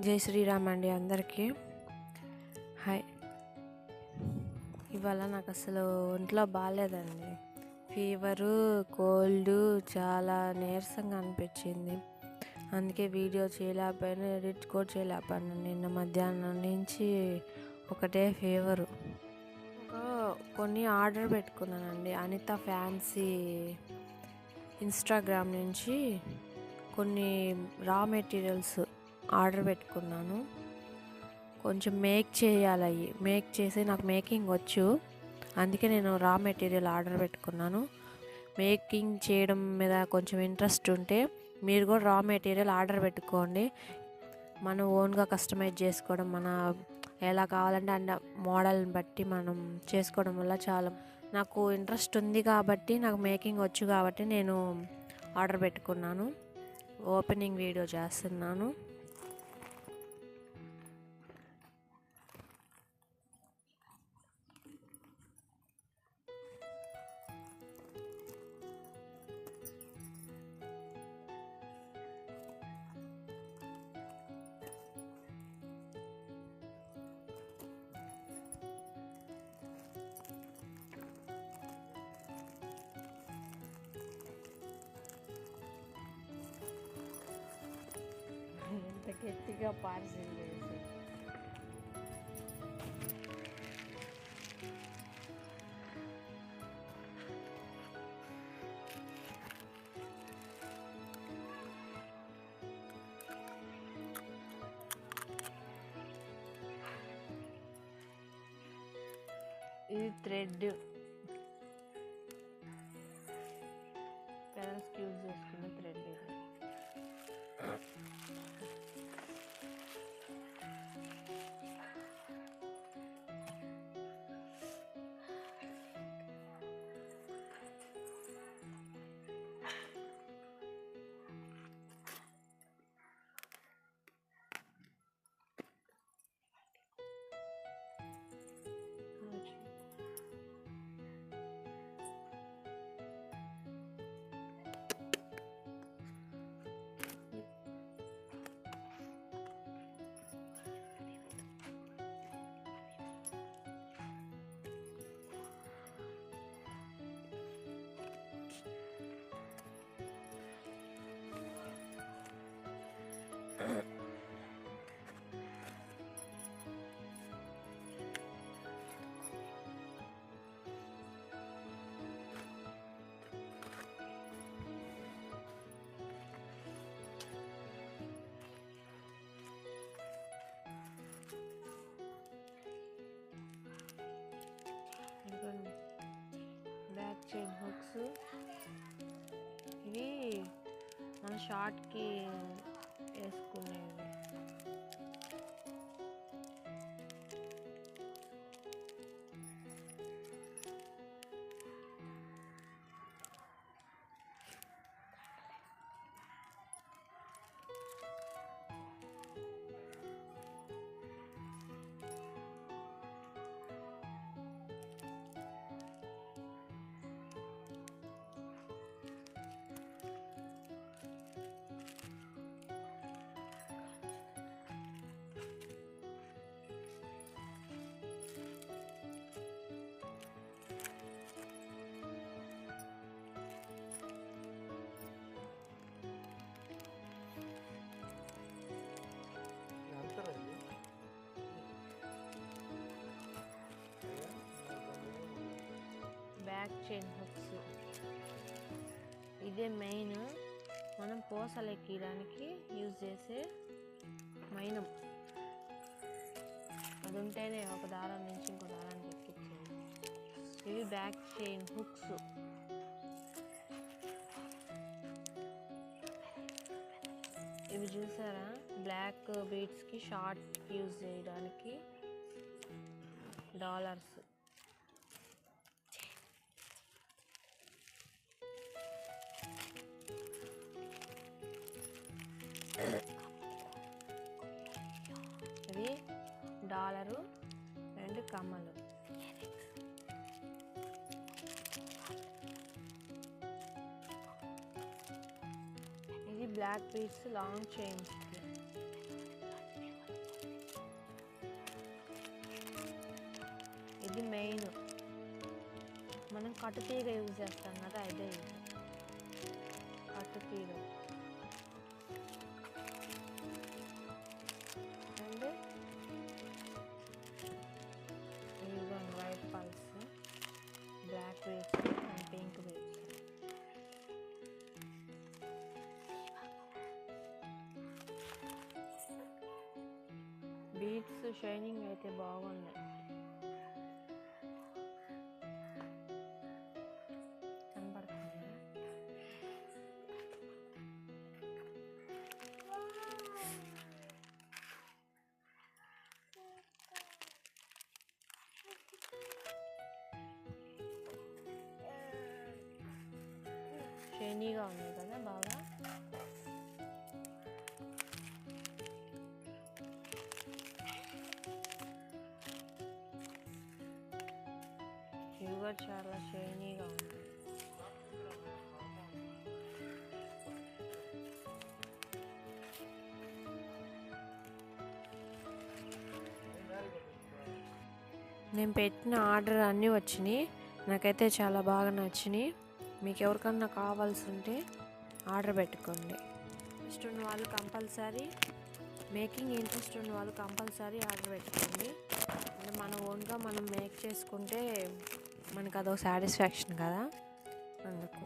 జై శ్రీరామ్ అండి అందరికీ. హాయ్. ఇవాళ నాకు అసలు ఒంట్లో బాగాలేదండి. ఫీవరు కోల్డ్ చాలా నీరసంగా అనిపించింది. అందుకే వీడియో చేయలేకపోయాను ఎడిట్ కూడా చేయలేకపోయాను. నిన్న మధ్యాహ్నం నుంచి ఒకటే ఫీవరు. కొన్ని ఆర్డర్ పెట్టుకున్నానండి. అనిత ఫ్యాన్సీ ఇన్స్టాగ్రామ్ నుంచి కొన్ని రా మెటీరియల్స్ ఆర్డర్ పెట్టుకున్నాను. కొంచెం మేక్ చేయాలి. మేక్ చేసి నాకు మేకింగ్ వచ్చు. అందుకే నేను రా మెటీరియల్ ఆర్డర్ పెట్టుకున్నాను. మేకింగ్ చేయడం మీద కొంచెం ఇంట్రెస్ట్ ఉంటే మీరు కూడా రా మెటీరియల్ ఆర్డర్ పెట్టుకోండి. మనం ఓన్గా కస్టమైజ్ చేసుకోవడం మన ఎలా కావాలంటే అండ్ మోడల్ని బట్టి మనం చేసుకోవడం వల్ల చాలా నాకు ఇంట్రెస్ట్ ఉంది కాబట్టి నాకు మేకింగ్ వచ్చు కాబట్టి నేను ఆర్డర్ పెట్టుకున్నాను. ఓపెనింగ్ వీడియో చేస్తున్నాను. खेती का पार्सल है इसे। ये थ्रेड మన షార్ట్కి వేసుకునేవి బ్యాక్ చైన్ హుక్స్ ఇదే మెయిన్ మనం పూసలు ఎక్కడానికి యూజ్ చేసే మైనం అది ఉంటేనే ఒక దారం నుంచి ఇంకో దారానికి ఎక్కించేది ఇవి బ్యాక్ చైన్ హుక్స్ ఇవి చూసారా? బ్లాక్ బీడ్స్కి షార్ట్ యూజ్ చేయడానికి డాలర్స్ ఇది డాలరు రెండు కమ్మలు. ఇది బ్లాక్ పీస్ లాంగ్ చైన్స్ ఇది మెయిన్. మనం కట్టు తీగ యూజ్ చేస్తాం కదా అదే కట్టుతీగ బీట్స్ షైనింగ్ అయితే బాగున్నాయి కనబడుతుంది షైనీగా ఉంది కదా బాగా కూడా చాలా షైనీగా ఉంది నేను పెట్టిన ఆర్డర్ అన్నీ వచ్చినాయి. నాకైతే చాలా బాగా నచ్చినాయి. మీకు ఎవరికన్నా కావాల్సి ఉంటే ఆర్డర్ పెట్టుకోండి. ఇంట్రెస్ట్ ఉన్న వాళ్ళు కంపల్సరీ మేకింగ్ ఇంట్రెస్ట్ ఉన్న వాళ్ళు కంపల్సరీ ఆర్డర్ పెట్టుకోండి. అంటే మన ఓన్గా మనం మేక్ చేసుకుంటే మనకు అదొక సాటిస్ఫాక్షన్ కదా? అందుకు.